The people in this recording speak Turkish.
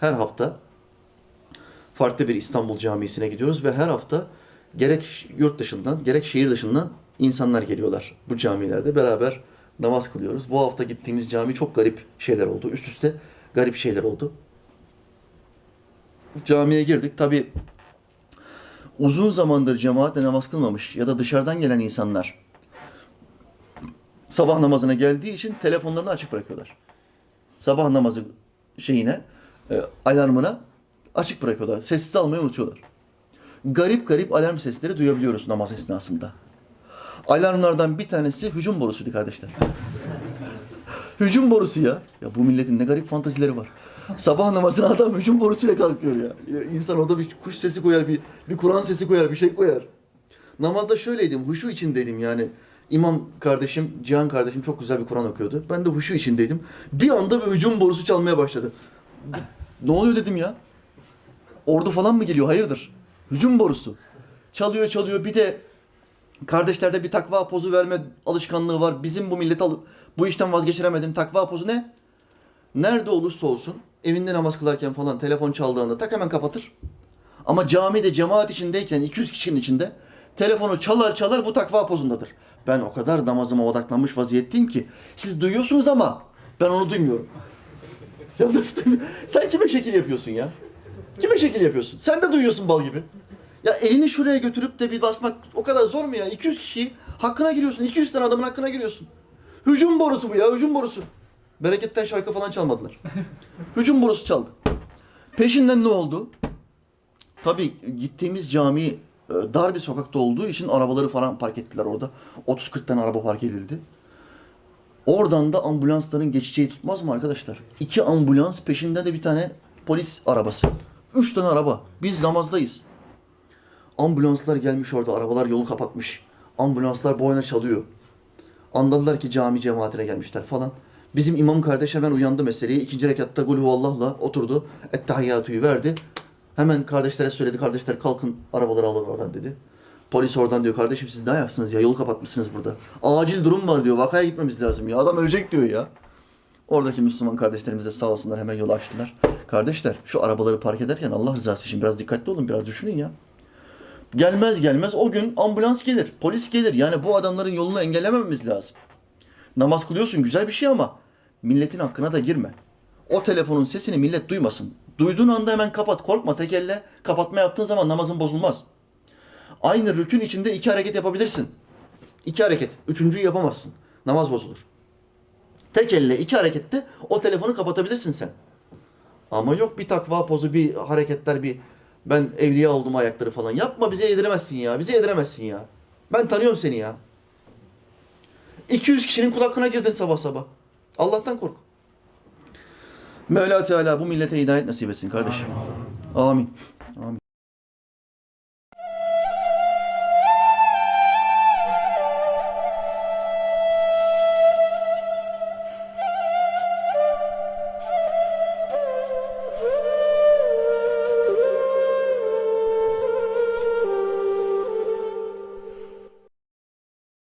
her hafta farklı bir İstanbul camisine gidiyoruz ve her hafta gerek yurt dışından gerek şehir dışından insanlar geliyorlar bu camilerde beraber namaz kılıyoruz. Bu hafta gittiğimiz cami çok garip şeyler oldu. Üst üste garip şeyler oldu. Camiye girdik. Tabi uzun zamandır cemaatle namaz kılmamış ya da dışarıdan gelen insanlar sabah namazına geldiği için telefonlarını açık bırakıyorlar. Sabah namazı şeyine, e, alarmına açık bırakıyorlar. Sessiz almayı unutuyorlar. Garip garip alarm sesleri duyabiliyoruz namaz esnasında. Alarmlardan bir tanesi hücum borusuydu kardeşler. hücum borusu ya. Ya bu milletin ne garip fantazileri var. Sabah namazına adam hücum borusuyla kalkıyor ya. ya insan orada bir kuş sesi koyar, bir, bir Kur'an sesi koyar, bir şey koyar. Namazda şöyleydim, huşu içindeydim yani. İmam kardeşim, Cihan kardeşim çok güzel bir Kur'an okuyordu. Ben de huşu içindeydim. Bir anda bir hücum borusu çalmaya başladı. Ne oluyor dedim ya. Ordu falan mı geliyor? Hayırdır? Hücum borusu. Çalıyor çalıyor. Bir de kardeşlerde bir takva pozu verme alışkanlığı var. Bizim bu milleti bu işten vazgeçiremedim. Takva pozu ne? Nerede olursa olsun evinde namaz kılarken falan telefon çaldığında tak hemen kapatır. Ama camide cemaat içindeyken 200 kişinin içinde telefonu çalar çalar bu takva pozundadır. Ben o kadar namazıma odaklanmış vaziyetteyim ki siz duyuyorsunuz ama ben onu duymuyorum. Ya? Sen kime şekil yapıyorsun ya? Kime şekil yapıyorsun? Sen de duyuyorsun bal gibi. Ya elini şuraya götürüp de bir basmak o kadar zor mu ya? 200 kişiyi hakkına giriyorsun. 200 tane adamın hakkına giriyorsun. Hücum borusu bu ya, hücum borusu. Bereketten şarkı falan çalmadılar. hücum borusu çaldı. Peşinden ne oldu? Tabii gittiğimiz cami e, dar bir sokakta olduğu için arabaları falan park ettiler orada. 30-40 tane araba park edildi. Oradan da ambulansların geçeceği tutmaz mı arkadaşlar? İki ambulans peşinde de bir tane polis arabası. Üç tane araba. Biz namazdayız. Ambulanslar gelmiş orada. Arabalar yolu kapatmış. Ambulanslar boyuna çalıyor. Anladılar ki cami cemaatine gelmişler falan. Bizim imam kardeş hemen uyandı meseleyi. İkinci rekatta Gul Allah'la oturdu. Ettehiyyatü'yü verdi. Hemen kardeşlere söyledi. Kardeşler kalkın arabaları alın oradan dedi. Polis oradan diyor kardeşim siz ne ayaksınız ya yolu kapatmışsınız burada. Acil durum var diyor. Vakaya gitmemiz lazım ya. Adam ölecek diyor ya. Oradaki Müslüman kardeşlerimiz de sağ olsunlar hemen yolu açtılar. Kardeşler şu arabaları park ederken Allah rızası için biraz dikkatli olun. Biraz düşünün ya. Gelmez gelmez o gün ambulans gelir. Polis gelir. Yani bu adamların yolunu engellemememiz lazım. Namaz kılıyorsun güzel bir şey ama milletin hakkına da girme. O telefonun sesini millet duymasın. Duyduğun anda hemen kapat. Korkma tek elle kapatma yaptığın zaman namazın bozulmaz. Aynı rükün içinde iki hareket yapabilirsin. İki hareket. Üçüncüyü yapamazsın. Namaz bozulur. Tek elle iki harekette o telefonu kapatabilirsin sen. Ama yok bir takva pozu, bir hareketler, bir ben evliya oldum ayakları falan. Yapma bize yediremezsin ya. Bize yediremezsin ya. Ben tanıyorum seni ya. 200 kişinin kulakına girdin sabah sabah. Allah'tan kork. Mevla Teala bu millete hidayet nasip etsin kardeşim. Amin. Amin.